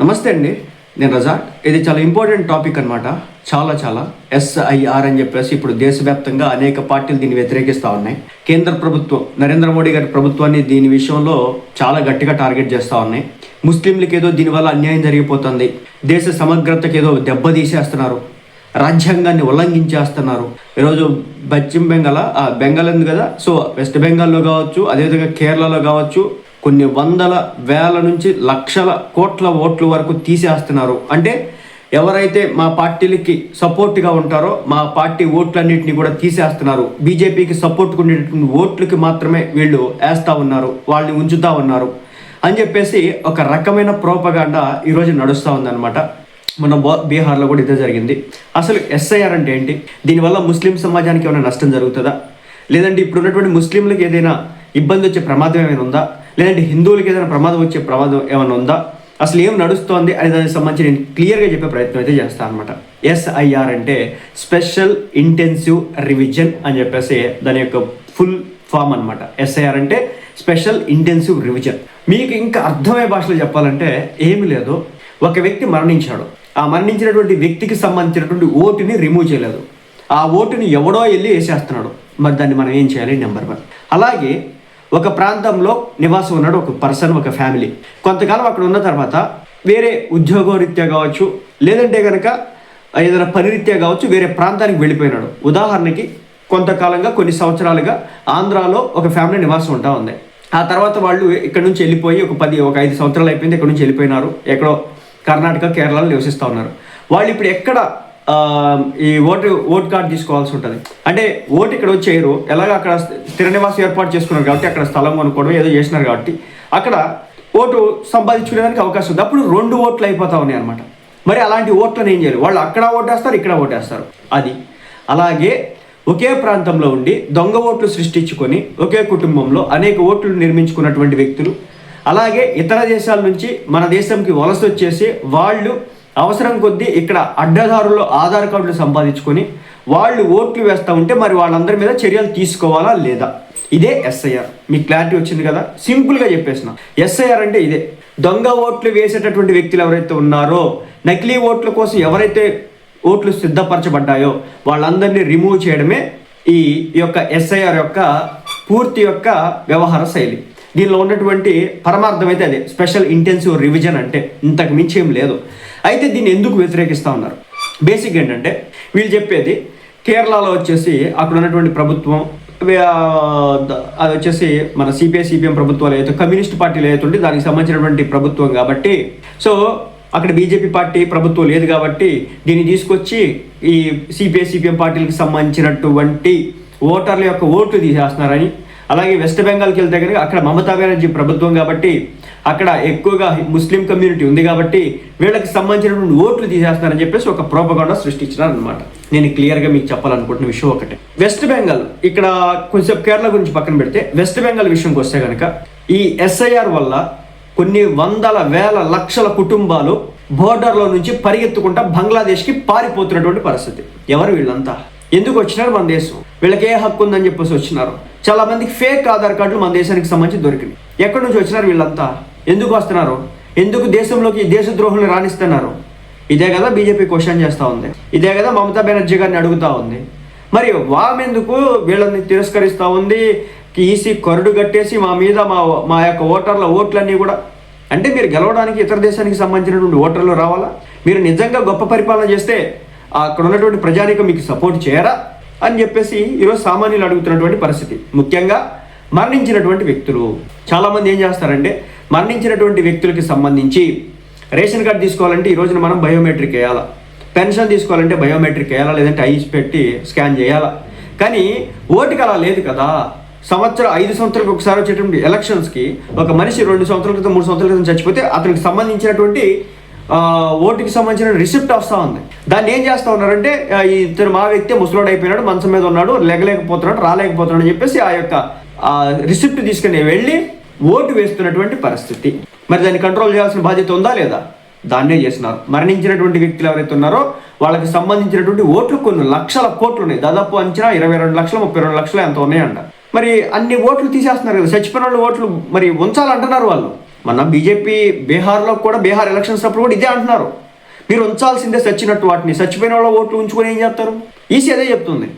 నమస్తే అండి నేను రజాక్. ఇది చాలా ఇంపార్టెంట్ టాపిక్ అన్నమాట. చాలా చాలా. ఎస్ఐఆర్ అని చెప్పేసి ఇప్పుడు దేశవ్యాప్తంగా అనేక పార్టీలు దీన్ని వ్యతిరేకిస్తూ ఉన్నాయి. కేంద్ర ప్రభుత్వం నరేంద్ర మోడీ గారి ప్రభుత్వాన్ని దీని విషయంలో చాలా గట్టిగా టార్గెట్ చేస్తూ ఉన్నాయి. ముస్లింలకి ఏదో దీనివల్ల అన్యాయం జరిగిపోతుంది. దేశ సమగ్రతకి ఏదో దెబ్బతీసేస్తున్నారు. రాజ్యాంగాన్ని ఉల్లంఘించేస్తున్నారు. ఈరోజు పశ్చిమ బెంగాల్ ఆ బెంగాల్ ఉంది కదా? సో వెస్ట్ బెంగాల్లో కావచ్చు అదేవిధంగా కేరళలో కావచ్చు కొన్ని వందల వేల నుంచి లక్షల కోట్ల ఓట్ల వరకు తీసేస్తున్నారు. అంటే ఎవరైతే మా పార్టీలకి సపోర్ట్గా ఉంటారో మా పార్టీ ఓట్లన్నింటినీ కూడా తీసేస్తున్నారు. బీజేపీకి సపోర్ట్ ఉండేటువంటి ఓట్లకి మాత్రమే వీళ్ళు వేస్తూ ఉన్నారు వాళ్ళని ఉంచుతూ ఉన్నారు. అని చెప్పేసి ఒక రకమైన ప్రోపగాండా ఈరోజు నడుస్తూ ఉందన్నమాట. మన బీహార్లో కూడా ఇదే జరిగింది. అసలు ఎస్ఐఆర్ అంటే ఏంటి? దీనివల్ల ముస్లిం సమాజానికి ఏమైనా నష్టం జరుగుతుందా? లేదంటే ఇప్పుడు ఉన్నటువంటి ముస్లింలకు ఏదైనా ఇబ్బంది వచ్చే ప్రమాదం ఏమైనా ఉందా? లేదంటే హిందువులకి ఏదైనా ప్రమాదం వచ్చే ప్రమాదం ఏమైనా ఉందా? అసలు ఏం నడుస్తోంది అనే దానికి సంబంధించి నేను క్లియర్గా చెప్పే ప్రయత్నం అయితే చేస్తాను అనమాట ఎస్ఐఆర్ అంటే స్పెషల్ ఇంటెన్సివ్ రివిజన్ అని చెప్పేసి దాని యొక్క ఫుల్ ఫామ్ అనమాట ఎస్ఐఆర్ అంటే స్పెషల్ ఇంటెన్సివ్ రివిజన్. మీకు ఇంకా అర్థమయ్యే భాషలో చెప్పాలంటే ఏమీ లేదు. ఒక వ్యక్తి మరణించాడు. ఆ మరణించినటువంటి వ్యక్తికి సంబంధించినటువంటి ఓటుని రిమూవ్ చేయలేదు. ఆ ఓటుని ఎవడో వెళ్ళి వేసేస్తున్నాడు. మరి దాన్ని మనం ఏం చేయాలి? నెంబర్ వన్ అలాగే ఒక ప్రాంతంలో నివాసం ఉన్నాడు ఒక పర్సన్ ఒక ఫ్యామిలీ. కొంతకాలం అక్కడ ఉన్న తర్వాత వేరే ఉద్యోగరీత్యా కావచ్చు లేదంటే కనుక ఏదైనా పనిరీత్యా కావచ్చు వేరే ప్రాంతానికి వెళ్ళిపోయినాడు. ఉదాహరణకి కొంతకాలంగా కొన్ని సంవత్సరాలుగా ఆంధ్రాలో ఒక ఫ్యామిలీ నివాసం ఉంటా ఉంది. ఆ తర్వాత వాళ్ళు ఇక్కడ నుంచి వెళ్ళిపోయి ఒక పది ఒక ఐదు సంవత్సరాలు అయిపోయింది ఇక్కడ నుంచి వెళ్ళిపోయినారు. ఎక్కడో కర్ణాటక కేరళలో నివసిస్తూ ఉన్నారు. వాళ్ళు ఇప్పుడు ఎక్కడ ఈ ఓటు ఓటు కార్డు తీసుకోవాల్సి ఉంటుంది. అంటే ఓటు ఇక్కడ వచ్చేయరు ఎలాగ అక్కడ స్థిర నివాసం ఏర్పాటు చేసుకున్నారు కాబట్టి అక్కడ స్థలం కొనుక్కోవడం ఏదో చేసినారు కాబట్టి అక్కడ ఓటు సంపాదించుకునేదానికి అవకాశం ఉంది. అప్పుడు రెండు ఓట్లు అయిపోతా ఉన్నాయి అనమాట మరి అలాంటి ఓట్లను ఏం చేయాలి? వాళ్ళు అక్కడ ఓటేస్తారు ఇక్కడ ఓటేస్తారు. అది. అలాగే ఒకే ప్రాంతంలో ఉండి దొంగ ఓట్లు సృష్టించుకొని ఒకే కుటుంబంలో అనేక ఓట్లు నిర్మించుకున్నటువంటి వ్యక్తులు. అలాగే ఇతర దేశాల నుంచి మన దేశంకి వలస వచ్చేసి వాళ్ళు అవసరం కొద్దీ ఇక్కడ అడ్డదారుల్లో ఆధార్ కార్డులు సంపాదించుకొని వాళ్ళు ఓట్లు వేస్తూ ఉంటే మరి వాళ్ళందరి మీద చర్యలు తీసుకోవాలా లేదా? ఇదే ఎస్ఐఆర్. మీకు క్లారిటీ వచ్చింది కదా? సింపుల్గా చెప్పేసిన. ఎస్ఐఆర్ అంటే ఇదే. దొంగ ఓట్లు వేసేటటువంటి వ్యక్తులు ఎవరైతే ఉన్నారో నకిలీ ఓట్ల కోసం ఎవరైతే ఓట్లు సిద్ధపరచబడ్డాయో వాళ్ళందరినీ రిమూవ్ చేయడమే ఈ యొక్క ఎస్ఐఆర్ యొక్క పూర్తి యొక్క వ్యవహార శైలి. దీనిలో ఉన్నటువంటి పరమార్థం అయితే అదే. స్పెషల్ ఇంటెన్సివ్ రివిజన్ అంటే ఇంతకు మించి ఏం లేదు. అయితే దీన్ని ఎందుకు వ్యతిరేకిస్తూ ఉన్నారు? బేసిక్ ఏంటంటే వీళ్ళు చెప్పేది కేరళలో వచ్చేసి అక్కడ ఉన్నటువంటి ప్రభుత్వం అది వచ్చేసి మన సిపిఐ సిపిఎం ప్రభుత్వాలు అయితే కమ్యూనిస్ట్ పార్టీలు ఏదైతే దానికి సంబంధించినటువంటి ప్రభుత్వం కాబట్టి సో అక్కడ బీజేపీ పార్టీ ప్రభుత్వం లేదు కాబట్టి దీన్ని తీసుకొచ్చి ఈ సిపిఐ సిపిఎం పార్టీలకు సంబంధించినటువంటి ఓటర్ల యొక్క ఓట్లు తీసేస్తున్నారని అలాగే వెస్ట్ బెంగాల్కి వెళ్తే కనుక అక్కడ మమతా బెనర్జీ ప్రభుత్వం కాబట్టి అక్కడ ఎక్కువగా ముస్లిం కమ్యూనిటీ ఉంది కాబట్టి వీళ్ళకి సంబంధించినటువంటి ఓట్లు తీసేస్తున్నారని చెప్పేసి ఒక ప్రోపగాండా సృష్టించినారనమాట నేను క్లియర్గా మీకు చెప్పాలనుకుంటున్న విషయం ఒకటే. వెస్ట్ బెంగాల్ ఇక్కడ కొంచెం కేరళ గురించి పక్కన పెడితే వెస్ట్ బెంగాల్ విషయంకి వస్తే కనుక ఈ ఎస్ఐఆర్ వల్ల కొన్ని వందల వేల లక్షల కుటుంబాలు బోర్డర్లో నుంచి పరిగెత్తుకుంటా బంగ్లాదేశ్కి పారిపోతున్నటువంటి పరిస్థితి. ఎవరు వీళ్ళంతా? ఎందుకు వచ్చినారు మన దేశం? వీళ్ళకి ఏ హక్కు ఉందని చెప్పేసి వచ్చినారు. చాలా మందికి ఫేక్ ఆధార్ కార్డులు మన దేశానికి సంబంధించి దొరికినాయి. ఎక్కడి నుంచి వచ్చినారు వీళ్ళంతా? ఎందుకు వస్తున్నారు? ఎందుకు దేశంలోకి ఈ దేశ ద్రోహులు రాణిస్తున్నారు? ఇదే కదా బీజేపీ క్వశ్చన్ చేస్తూ ఉంది. ఇదే కదా మమతా బెనర్జీ గారిని అడుగుతా ఉంది. మరి వామెందుకు వీళ్ళని తిరస్కరిస్తూ ఉంది? ఈసీ కరుడు కట్టేసి మా మీద మా మా యొక్క ఓటర్ల ఓట్లన్నీ కూడా అంటే మీరు గెలవడానికి ఇతర దేశానికి సంబంధించినటువంటి ఓటర్లు రావాలా? మీరు నిజంగా గొప్ప పరిపాలన చేస్తే అక్కడ ఉన్నటువంటి ప్రజానికం మీకు సపోర్ట్ చేయరా? అని చెప్పేసి ఈరోజు సామాన్యులు అడుగుతున్నటువంటి పరిస్థితి. ముఖ్యంగా మరణించినటువంటి వ్యక్తులు. చాలామంది ఏం చేస్తారంటే మరణించినటువంటి వ్యక్తులకి సంబంధించి రేషన్ కార్డు తీసుకోవాలంటే ఈ రోజున మనం బయోమెట్రిక్ వేయాలా. పెన్షన్ తీసుకోవాలంటే బయోమెట్రిక్ వేయాలా లేదంటే ఐస్ పెట్టి స్కాన్ చేయాలా. కానీ ఓటుకి అలా లేదు కదా. సంవత్సరం ఐదు సంవత్సరాలకు ఒకసారి వచ్చేటువంటి ఎలక్షన్స్కి ఒక మనిషి రెండు సంవత్సరాల క్రితం మూడు సంవత్సరాల క్రితం చచ్చిపోతే అతనికి సంబంధించినటువంటి ఓటుకి సంబంధించిన రిసిప్ట్ వస్తూ ఉంది. దాన్ని ఏం చేస్తూ ఉన్నారంటే ఇతను మా వ్యక్తి ముసలోడు అయిపోయినాడు మంచం మీద ఉన్నాడు లెగలేకపోతున్నాడు రాలేకపోతున్నాడు అని చెప్పేసి ఆ యొక్క రిసిప్ట్ తీసుకుని వెళ్ళి ఓటు వేస్తున్నటువంటి పరిస్థితి. మరి దాన్ని కంట్రోల్ చేయాల్సిన బాధ్యత ఉందా లేదా? దాన్నే చేసినారు మరణించినటువంటి వ్యక్తులు ఎవరైతే ఉన్నారో వాళ్ళకి సంబంధించినటువంటి ఓట్లు కొన్ని లక్షల కోట్లు ఉన్నాయి. దాదాపు అంచనా ఇరవై రెండు లక్షలు ముప్పై రెండు లక్షలు ఎంత ఉన్నాయంట. మరి అన్ని ఓట్లు తీసేస్తున్నారు కదా. చచ్చిపోయిన వాళ్ళు ఓట్లు మరి ఉంచాలంటున్నారు వాళ్ళు. మన బీజేపీ బీహార్లో కూడా బీహార్ ఎలక్షన్స్ అప్పుడు కూడా ఇదే అంటున్నారు. మీరు ఉంచాల్సిందే చచ్చినట్టు వాటిని. చచ్చిపోయిన వాళ్ళ ఓట్లు ఉంచుకొని ఏం చేస్తారు? ఈసీ అదే చెప్తుంది.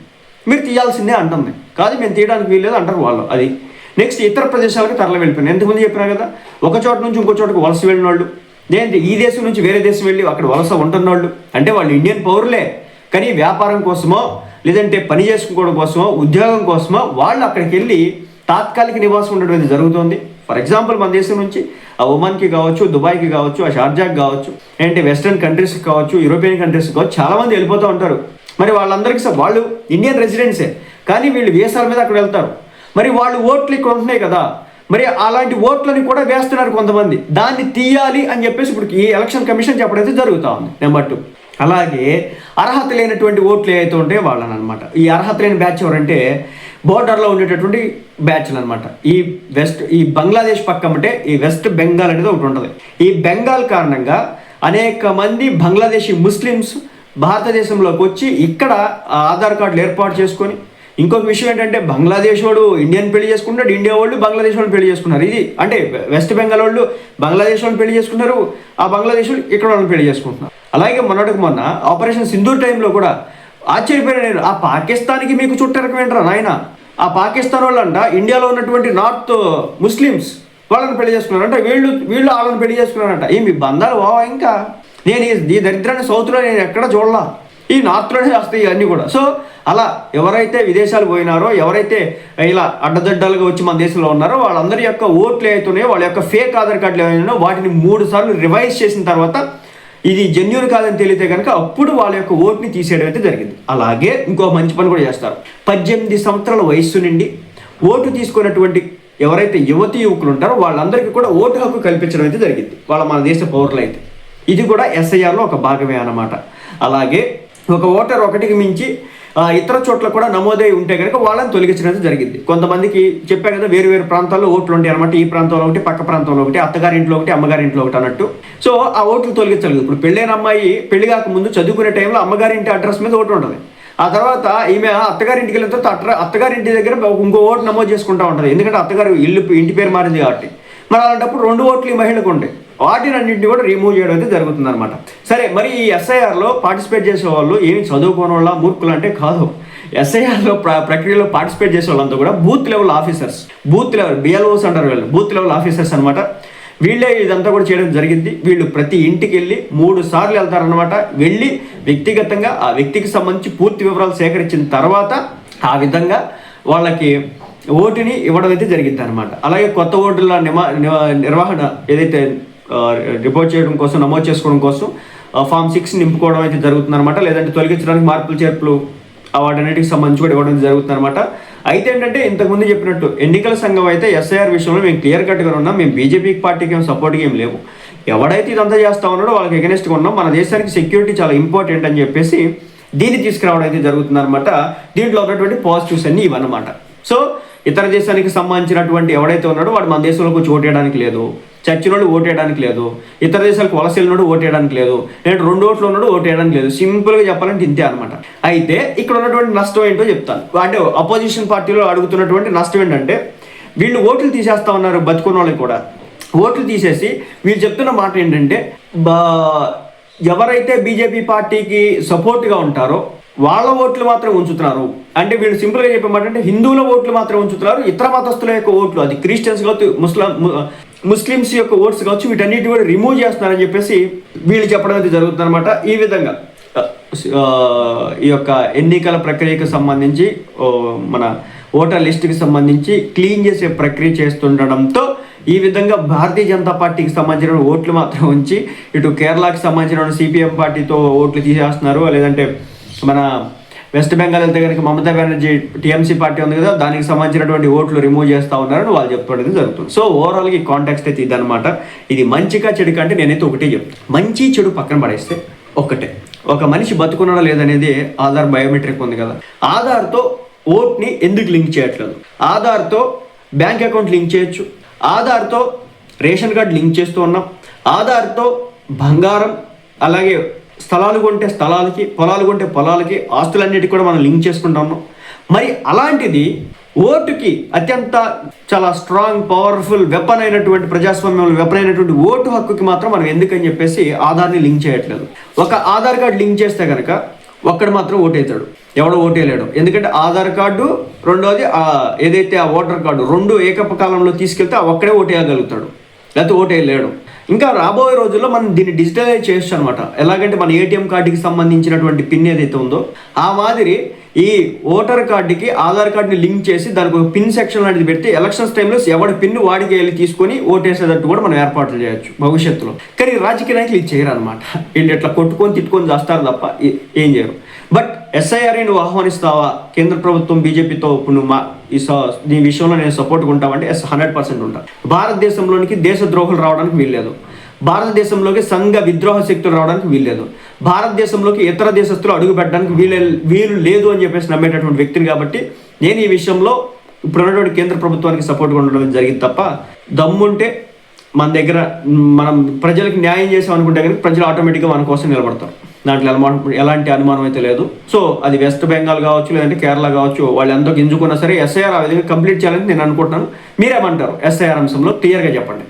మీరు తీయాల్సిందే అంటుంది. కాదు మేము తీయడానికి వీల్లేదు అంటారు వాళ్ళు. అది నెక్స్ట్ ఇతర ప్రదేశాలకు తరలి వెళ్ళిపోయినారు ఎంతమంది చెప్పినా కదా? ఒక చోట నుంచి ఇంకో చోటకు వలస వెళ్ళిన వాళ్ళు లేదంటే ఈ దేశం నుంచి వేరే దేశం వెళ్ళి అక్కడ వలస ఉంటున్న వాళ్ళు అంటే వాళ్ళు ఇండియన్ పౌరులే. కానీ వ్యాపారం కోసమో లేదంటే పని చేసుకోవడం కోసమో ఉద్యోగం కోసమో వాళ్ళు అక్కడికి వెళ్ళి తాత్కాలిక నివాసం ఉండడం జరుగుతుంది. ఫర్ ఎగ్జాంపుల్ మన దేశం నుంచి ఆ ఒమాన్కి కావచ్చు దుబాయ్కి కావచ్చు ఆ షార్జాకి కావచ్చు ఏంటి వెస్ట్రన్ కంట్రీస్కి కావచ్చు యూరోపియన్ కంట్రీస్కి కావచ్చు చాలామంది వెళ్ళిపోతూ ఉంటారు. మరి వాళ్ళందరికీ స- వాళ్ళు ఇండియన్ రెసిడెన్సే కానీ వీళ్ళు వీసాల మీద అక్కడ వెళ్తారు. మరి వాళ్ళు ఓట్లు ఇక్కడ ఉంటున్నాయి కదా. మరి అలాంటి ఓట్లని కూడా వేస్తున్నారు కొంతమంది. దాన్ని తీయాలి అని చెప్పేసి ఇప్పుడు ఈ ఎలక్షన్ కమిషన్ చెప్పడం అయితే జరుగుతూ ఉంది నెంబర్ టూ. అలాగే అర్హత లేనటువంటి ఓట్లు ఏవైతే ఉంటే వాళ్ళని అనమాట ఈ అర్హత లేని బ్యాచ్ ఎవరంటే బోర్డర్లో ఉండేటటువంటి బ్యాచ్లు అనమాట ఈ వెస్ట్ ఈ బంగ్లాదేశ్ పక్కమంటే ఈ వెస్ట్ బెంగాల్ అనేది ఒకటి ఉంటుంది. ఈ బెంగాల్ కారణంగా అనేక మంది బంగ్లాదేశీ ముస్లిమ్స్ భారతదేశంలోకి వచ్చి ఇక్కడ ఆధార్ కార్డులు ఏర్పాటు చేసుకొని ఇంకొక విషయం ఏంటంటే బంగ్లాదేశ్ వాడు ఇండియన్ పెళ్ళి చేసుకుంటాడు ఇండియా వాళ్ళు బంగ్లాదేశ్ వాళ్ళు పెళ్ళి చేసుకున్నారు. ఇది అంటే వెస్ట్ బెంగాల్ వాళ్ళు బంగ్లాదేశ్ వాళ్ళు పెళ్ళి చేసుకున్నారు ఆ బంగ్లాదేశ్ వాళ్ళు ఇక్కడ వాళ్ళని పెళ్ళి చేసుకుంటున్నారు. అలాగే మొన్నటికి మొన్న ఆపరేషన్ సింధూర్ టైంలో కూడా ఆశ్చర్యపోయిన నేను ఆ పాకిస్తాన్కి మీకు చుట్టరకమేంట్రా నాయన? ఆ పాకిస్తాన్ వాళ్ళంట ఇండియాలో ఉన్నటువంటి నార్త్ ముస్లిమ్స్ వాళ్ళని పెళ్ళి చేసుకున్నారంట వీళ్ళు వీళ్ళు వాళ్ళని పెళ్ళి చేసుకున్నారంట. ఈ మీ బంధాలు బావా ఇంకా? నేను ఈ దరిద్రాన్ని సౌత్లో నేను ఎక్కడ చూడలా? ఈ నార్త్లోనే వస్తాయి ఇవన్నీ కూడా. సో అలా ఎవరైతే విదేశాలు పోయినారో ఎవరైతే ఇలా అడ్డదడ్డాలుగా వచ్చి మన దేశంలో ఉన్నారో వాళ్ళందరి యొక్క ఓట్లు ఏవైతున్నాయో వాళ్ళ యొక్క ఫేక్ ఆధార్ కార్డులు ఏమైనా వాటిని మూడు సార్లు రివైజ్ చేసిన తర్వాత ఇది జెన్యున్ కాదని తెలియతే కనుక అప్పుడు వాళ్ళ యొక్క ఓట్ని తీసేయడం అయితే జరిగింది. అలాగే ఇంకో మంచి పని కూడా చేస్తారు. పద్దెనిమిది సంవత్సరాల వయస్సు నుండి ఓటు తీసుకున్నటువంటి ఎవరైతే యువతి యువకులు ఉంటారో వాళ్ళందరికీ కూడా ఓటు హక్కు కల్పించడం అయితే జరిగింది. వాళ్ళ మన దేశ పౌరులు అయితే ఇది కూడా ఎస్ఐఆర్లో ఒక భాగమే అన్నమాట. అలాగే ఒక ఓటర్ ఒకటికి మించి ఇతర చోట్ల కూడా నమోదై ఉంటే కనుక వాళ్ళని తొలగించడం జరిగింది. కొంతమందికి చెప్పాను కదా వేరు వేరు ప్రాంతాల్లో ఓట్లు ఉంటాయి అనమాట ఈ ప్రాంతంలో ఒకటి పక్క ప్రాంతంలో ఒకటి అత్తగారింట్లో ఒకటి అమ్మగారింట్లో ఒకటి అన్నట్టు. సో ఆ ఓట్లు తొలగించలేదు. ఇప్పుడు పెళ్ళైన అమ్మాయి పెళ్ళి కాకముందు చదువుకునే టైంలో అమ్మగారింటి అడ్రస్ మీద ఓటు ఉంటుంది. ఆ తర్వాత ఈమె అత్తగారింటికి వెళ్ళిన తర్వాత అట్ర అత్తగారింటి దగ్గర ఇంకో ఓటు నమోదు చేసుకుంటా ఉంటుంది. ఎందుకంటే అత్తగారు ఇల్లు ఇంటి పేరు మారింది కాబట్టి. మరి అలాంటప్పుడు రెండు ఓట్లు ఈ మహిళకు ఉంటాయి వాటినన్నింటినీ కూడా రిమూవ్ చేయడం అయితే జరుగుతుంది అనమాట సరే మరి ఈ ఎస్ఐఆర్లో పార్టిసిపేట్ చేసే వాళ్ళు ఏమి చదువుకోని వాళ్ళ మూర్ఖులు అంటే కాదు ఎస్ఐఆర్లో ప్ర ప్రక్రియలో పార్టిసిపేట్ చేసే వాళ్ళంతా కూడా booth level officers booth level BLOs అంటారు వీళ్ళు. బూత్ లెవెల్ ఆఫీసర్స్ అనమాట వీళ్ళే ఇదంతా కూడా చేయడం జరిగింది. వీళ్ళు ప్రతి ఇంటికి వెళ్ళి మూడు సార్లు వెళ్తారనమాట వెళ్ళి వ్యక్తిగతంగా ఆ వ్యక్తికి సంబంధించి పూర్తి వివరాలు సేకరించిన తర్వాత ఆ విధంగా వాళ్ళకి ఓటుని ఇవ్వడం అయితే జరిగింది అనమాట అలాగే కొత్త ఓటుల నిమా నిర్వహణ ఏదైతే రిపోర్ట్ చేయడం కోసం నమోదు చేసుకోవడం కోసం ఆ, ఫామ్ సిక్స్ నింపుకోవడం అయితే జరుగుతుంది అనమాట లేదంటే తొలగించడానికి మార్పులు చేర్పులు ఆ వాటన్నిటికి సంబంధించి కూడా ఇవ్వడం జరుగుతుంది అనమాట అయితే ఏంటంటే ఇంతకుముందు చెప్పినట్టు ఎన్నికల సంఘం అయితే ఎస్ఐఆర్ విషయంలో మేము క్లియర్ కట్గా ఉన్నాం. మేము బీజేపీ పార్టీకి ఏం సపోర్ట్గా ఏం లేవు. ఎవడైతే ఇదంతా చేస్తా ఉన్నాడో వాళ్ళకి ఎగనెస్ట్గా ఉన్నాం. మన దేశానికి సెక్యూరిటీ చాలా ఇంపార్టెంట్ అని చెప్పేసి దీన్ని తీసుకురావడం అయితే జరుగుతుంది అనమాట దీంట్లో ఉన్నటువంటి పాజిటివ్స్ అన్ని ఇవన్నమాట సో ఇతర దేశానికి సంబంధించినటువంటి ఎవడైతే ఉన్నాడో వాడు మన దేశంలోకి వచ్చి ఓటేయడానికి లేదు. చచ్చినోడు ఓటేయడానికి లేదు. ఇతర దేశాలకు వలస వెళ్ళినోడు ఓటేయడానికి లేదు. నేను రెండు ఓట్లు ఉన్నాడు ఓటేయడానికి లేదు. సింపుల్గా చెప్పాలంటే ఇంతే అనమాట అయితే ఇక్కడ ఉన్నటువంటి నష్టం ఏంటో చెప్తాను. అంటే అపోజిషన్ పార్టీలో అడుగుతున్నటువంటి నష్టం ఏంటంటే వీళ్ళు ఓట్లు తీసేస్తా ఉన్నారు బతుకున్న వాళ్ళకి కూడా. ఓట్లు తీసేసి వీళ్ళు చెప్తున్న మాట ఏంటంటే బా ఎవరైతే బీజేపీ పార్టీకి సపోర్ట్గా ఉంటారో వాళ్ళ ఓట్లు మాత్రం ఉంచుతున్నారు. అంటే వీళ్ళు సింపుల్గా చెప్పమాట అంటే హిందువుల ఓట్లు మాత్రం ఉంచుతున్నారు ఇతర మతస్థుల యొక్క ఓట్లు అది క్రిస్టియన్స్ కావచ్చు ముస్లిం ముస్లిమ్స్ యొక్క ఓట్స్ కావచ్చు వీటన్నిటి కూడా రిమూవ్ చేస్తున్నారని చెప్పేసి వీళ్ళు చెప్పడం అయితే జరుగుతుంది అనమాట ఈ విధంగా ఈ యొక్క ఎన్నికల ప్రక్రియకు సంబంధించి మన ఓటర్ లిస్టుకి సంబంధించి క్లీన్ చేసే ప్రక్రియ చేస్తుండడంతో ఈ విధంగా భారతీయ జనతా పార్టీకి సంబంధించిన ఓట్లు మాత్రం ఉంచి ఇటు కేరళకి సంబంధించిన సిపిఎం పార్టీతో ఓట్లు తీసేస్తున్నారు లేదంటే మన వెస్ట్ బెంగాల్ వెళ్తే కనుక మమతా బెనర్జీ టీఎంసీ పార్టీ ఉంది కదా దానికి సంబంధించినటువంటి ఓట్లు రిమూవ్ చేస్తూ ఉన్నారని వాళ్ళు చెప్పుకోవడం జరుగుతుంది. సో ఓవరాల్గా ఈ కాంటాక్స్ట్ అయితే ఇదనమాట ఇది మంచిగా చెడు కంటే నేనైతే ఒకటే చెప్తాను మంచి చెడు పక్కన పడేస్తే ఒకటే ఒక మనిషి బతుకున్నాడా లేదనేది ఆధార్ బయోమెట్రిక్ ఉంది కదా. ఆధార్తో ఓట్ని ఎందుకు లింక్ చేయట్లేదు? ఆధార్తో బ్యాంక్ అకౌంట్ లింక్ చేయొచ్చు. ఆధార్తో రేషన్ కార్డ్ లింక్ చేస్తూ ఉన్నాం. ఆధార్తో బంగారం అలాగే స్థలాలు కొంటే స్థలాలకి పొలాలు కొంటే పొలాలకి ఆస్తులన్నిటికీ కూడా మనం లింక్ చేసుకుంటాము. మరి అలాంటిది ఓటుకి అత్యంత చాలా స్ట్రాంగ్ పవర్ఫుల్ వెపన్ అయినటువంటి ప్రజాస్వామ్యంలో వెపన్ అయినటువంటి ఓటు హక్కుకి మాత్రం మనం ఎందుకని చెప్పేసి ఆధార్ని లింక్ చేయట్లేదు. ఒక ఆధార్ కార్డు లింక్ చేస్తే కనుక ఒక్కడు మాత్రం ఓటేతాడు ఎవడో ఓటేయలేడు. ఎందుకంటే ఆధార్ కార్డు రెండోది ఏదైతే ఆ ఓటర్ కార్డు రెండు ఏకపకాలంలో తీసుకెళ్తే ఆ ఒక్కడే ఓటేయగలుగుతాడు. లేకపోతే ఓటేయలేడు. ఇంకా రాబోయే రోజుల్లో మనం దీన్ని డిజిటలైజ్ చేయొచ్చు అనమాట ఎలాగంటే మన ఏటీఎం కార్డుకి సంబంధించినటువంటి పిన్ ఏదైతే ఉందో ఆ మాదిరి ఈ ఓటర్ కార్డుకి ఆధార్ కార్డుని లింక్ చేసి దానికి ఒక పిన్ సెక్షన్ లాంటిది పెడితే ఎలక్షన్స్ టైంలో ఎవడి పిన్ వాడికి వెళ్ళి తీసుకొని ఓటేసేటట్టు కూడా మనం ఏర్పాట్లు చేయొచ్చు భవిష్యత్తులో. కానీ రాజకీయ నాయకులు ఇది చేయరు అనమాట వీళ్ళు ఎట్లా కొట్టుకొని తిట్టుకొని చేస్తారు తప్ప ఏ- ఏం చేయరు. బట్ ఎస్ఐఆర్ నువ్వు ఆహ్వానిస్తావా? కేంద్ర ప్రభుత్వం బీజేపీతో ఇప్పుడు నువ్వు మా ఈ స- ఈ విషయంలో నేను సపోర్ట్ ఉంటావంటే ఎస్ హండ్రెడ్ పర్సెంట్ ఉంటా. భారతదేశంలోనికి దేశ ద్రోహులు రావడానికి వీల్లేదు. భారతదేశంలోకి సంఘ విద్రోహ శక్తులు రావడానికి వీల్లేదు. భారతదేశంలోకి ఇతర దేశస్తులు అడుగు పెట్టడానికి వీలు వీలు లేదు అని చెప్పేసి నమ్మేటటువంటి వ్యక్తిని కాబట్టి నేను ఈ విషయంలో ఇప్పుడున్నటువంటి కేంద్ర ప్రభుత్వానికి సపోర్ట్గా ఉండడం జరిగింది తప్ప దమ్ముంటే మన దగ్గర మనం ప్రజలకు న్యాయం చేసాం అనుకుంటే కనుక ప్రజలు ఆటోమేటిక్గా మన కోసం నిలబడతారు. దాంట్లో ఎలాంటి ఎలాంటి అనుమానం అయితే లేదు. సో అది వెస్ట్ బెంగాల్ కావచ్చు లేదంటే కేరళ కావచ్చు వాళ్ళు ఎంతో గింజుకున్నా సరే ఎస్ఐఆర్ ఆ విధంగా కంప్లీట్ చేయాలని నేను అనుకుంటున్నాను. మీరేమంటారు ఎస్ఐఆర్ అంశంలో? క్లియర్గా చెప్పండి.